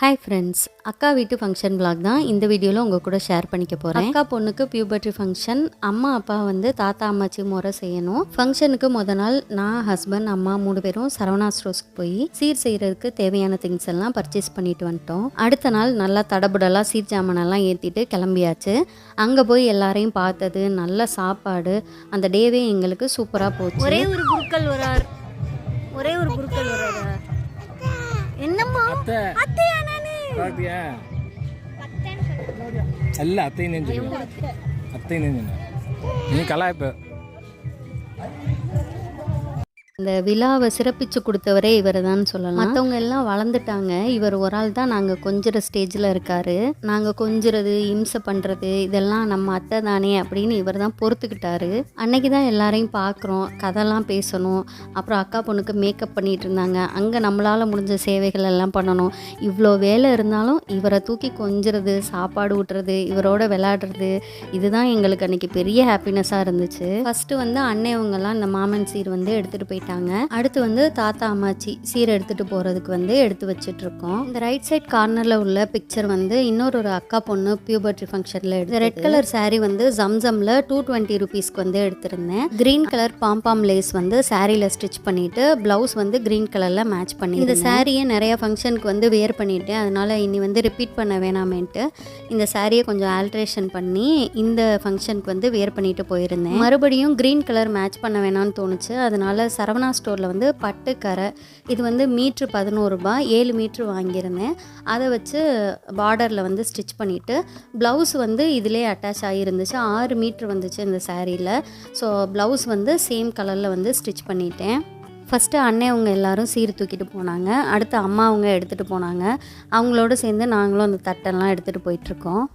Hi friends அக்கா வீட்டு function vlog தான். இந்த வீடியோவில் உங்கள் கூட ஷேர் பண்ணிக்க போகிறேன் அக்கா பொண்ணுக்கு பியூபர்ட்டி ஃபங்க்ஷன் அம்மா அப்பா வந்து தாத்தா அம்மாச்சி முறை செய்யணும். ஃபங்க்ஷனுக்கு முத நாள் நான் ஹஸ்பண்ட் அம்மா மூணு பேரும் சரவணா ஸ்டோர்ஸ்க்கு போய் சீர் செய்கிறதுக்கு தேவையான திங்ஸ் எல்லாம் பர்ச்சேஸ் பண்ணிட்டு வந்துட்டோம். அடுத்த நாள் நல்லா தடபுடலாக சீர் ஜாமானெல்லாம் ஏற்றிட்டு கிளம்பியாச்சு. அங்கே போய் எல்லாரையும் பார்த்தது நல்ல சாப்பாடு. அந்த டேவே எங்களுக்கு சூப்பராக போச்சு. ஒரே ஒரு குருக்கள் வரார். ஒரே ஒரு குருக்கள் வராரா. என்னம்மா? அத்தை! அத்தையா நானு பாத்தியா அல்ல அத்தையும் தான் சொல்லுவேன் அத்தையும் இந்த விழாவை சிறப்பிச்சு கொடுத்தவரே இவர் தான் சொல்லலாம். மற்றவங்க எல்லாம் வளர்ந்துட்டாங்க. இவர் ஒரு ஆள் தான் நாங்கள் கொஞ்சிற ஸ்டேஜில் இருக்காரு. நாங்கள் கொஞ்சிறது இம்சை பண்ணுறது இதெல்லாம் நம்ம அத்தை தானே அப்படின்னு இவர் தான் பொறுத்துக்கிட்டாரு. அன்னைக்கு தான் எல்லாரையும் பார்க்குறோம் கதைலாம் பேசணும். அப்புறம் அக்கா பொண்ணுக்கு மேக்கப் பண்ணிட்டு இருந்தாங்க. அங்கே நம்மளால் முடிஞ்ச சேவைகள் எல்லாம் பண்ணணும். இவ்வளோ வேலை இருந்தாலும் இவரை தூக்கி கொஞ்சிறது சாப்பாடு ஊட்டுறது இவரோட விளையாடுறது இதுதான் எங்களுக்கு அன்னைக்கு பெரிய ஹாப்பினஸ்ஸாக இருந்துச்சு. ஃபஸ்ட்டு வந்து அன்னையவங்கெல்லாம் இந்த மாமன் சீர் வந்து எடுத்துகிட்டு போயிட்டாங்க. அடுத்து வந்து தாத்தா அம்மாச்சி சீரை எடுத்துகிட்டு போகிறதுக்கு வந்து எடுத்து வச்சிட்டு இருக்கோம் இந்த ரைட் சைட் கார்னரில் உள்ள பிக்சர் வந்து இன்னொரு ஒரு அக்கா பொண்ணு பியூபர்ட்டி ஃபங்க்ஷனில் எடுத்து ரெட் கலர் saree வந்து ஜம்சம்ல டூ டுவெண்ட்டி ருபீஸ்க்கு வந்து எடுத்திருந்தேன். கிரீன் கலர் பாம்பாம் லேஸ் வந்து சாரியில் ஸ்டிச் பண்ணிட்டு ப்ளவுஸ் வந்து கிரீன் கலரில் மேட்ச் பண்ணி இந்த சாரியை நிறைய ஃபங்க்ஷனுக்கு வந்து வேர் பண்ணிட்டேன். அதனால இனி வந்து ரிப்பீட் பண்ண வேணாமேன்ட்டு இந்த சாரியை கொஞ்சம் ஆல்ட்ரேஷன் பண்ணி இந்த ஃபங்க்ஷனுக்கு வந்து வேர் பண்ணிட்டு போயிருந்தேன். மறுபடியும் க்ரீன் கலர் மேட்ச் பண்ண வேணாம்னு தோணுச்சு. அதனால சரவண ஸ்டோரில் வந்து பட்டுக்கரை இது வந்து மீட்ரு பதினோருபா ஏழு மீட்ரு வாங்கியிருந்தேன். அதை வச்சு பார்டரில் வந்து ஸ்டிச் பண்ணிவிட்டு ப்ளவுஸ் வந்து இதிலே அட்டாச் ஆகியிருந்துச்சு. ஆறு மீட்ரு வந்துச்சு இந்த சாரியில் ஸோ ப்ளவுஸ் வந்து சேம் கலரில் வந்து ஸ்டிச் பண்ணிட்டேன். ஃபஸ்ட்டு அண்ணே அவங்க எல்லாரும் சீர் தூக்கிட்டு போனாங்க. அடுத்து அம்மா அவங்க எடுத்துகிட்டு போனாங்க. அவங்களோட சேர்ந்து நாங்களும் அந்த தட்டெல்லாம் எடுத்துகிட்டு போயிட்டுருக்கோம்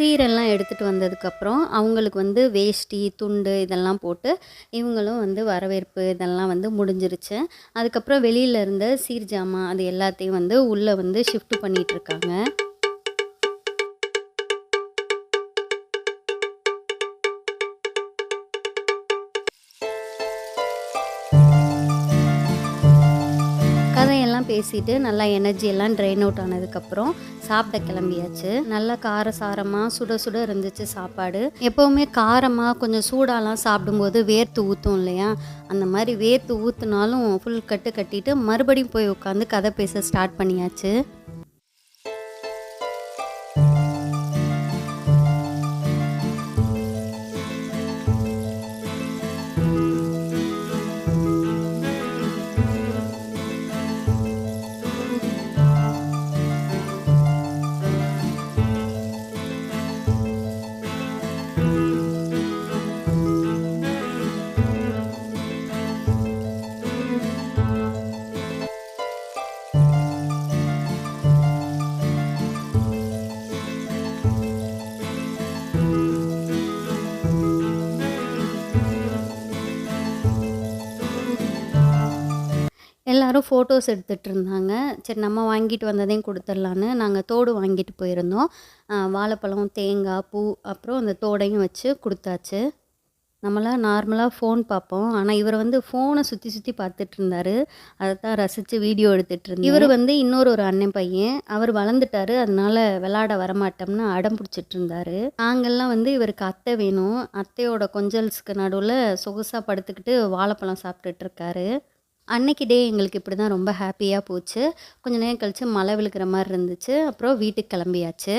சீரெல்லாம் எடுத்துகிட்டு வந்ததுக்கப்புறம் அவங்களுக்கு வந்து வேஷ்டி துண்டு இதெல்லாம் போட்டு இவங்களும் வந்து வரவேற்பு இதெல்லாம் வந்து முடிஞ்சிருச்சு. அதுக்கப்புறம் வெளியில் இருந்த சீர் ஜாமான் அது எல்லாத்தையும் வந்து உள்ளே வந்து ஷிஃப்ட் பண்ணிகிட்ருக்காங்க பேசிட்டு நல்லா எனர்ஜி எல்லாம் ட்ரெயின் அவுட் ஆனதுக்கப்புறம் சாப்பிட கிளம்பியாச்சு. நல்லா காரசாரமாக சுட சுட இருந்துச்சு சாப்பாடு. எப்போவுமே காரமாக கொஞ்சம் சூடாலாம் சாப்பிடும்போது வேர்த்து ஊற்றும் இல்லையா? அந்த மாதிரி வேர்த்து ஊற்றுனாலும் ஃபுல் கட்டு கட்டிட்டு மறுபடியும் போய் உட்காந்து கதை பேச ஸ்டார்ட் பண்ணியாச்சு. எல்லாரும் ஃபோட்டோஸ் எடுத்துகிட்டு இருந்தாங்க சரி நம்ம வாங்கிட்டு வந்ததையும் கொடுத்துடலான்னு நாங்கள் தோடு வாங்கிட்டு போயிருந்தோம். வாழைப்பழம் தேங்காய் பூ அப்புறம் அந்த தோடையும் வச்சு கொடுத்தாச்சு. நம்மளாம் நார்மலாக ஃபோன் பார்ப்போம். ஆனால் இவர் வந்து ஃபோனை சுற்றி சுற்றி பார்த்துட்டு இருந்தாரு அதை தான் ரசித்து வீடியோ எடுத்துகிட்டு இருந்தார் இவர் வந்து இன்னொரு ஒரு அண்ணன் பையன். அவர் வளர்ந்துட்டாரு. அதனால் விளாட வரமாட்டோம்னு அடம் பிடிச்சிட்டு இருந்தார் நாங்கள்லாம் வந்து இவருக்கு அத்தை வேணும். அத்தையோட கொஞ்சல்ஸுக்கு நடுவில் சொகுசாக படுத்துக்கிட்டு வாழைப்பழம் சாப்பிட்டுட்டு இருக்காரு அன்னைக்கு டே எங்களுக்கு இப்படி தான் ரொம்ப ஹாப்பியாக போச்சு. கொஞ்ச நேரம் கழித்து மழை விழுக்கிற மாதிரி இருந்துச்சு. அப்புறம் வீட்டுக்கு கிளம்பியாச்சு.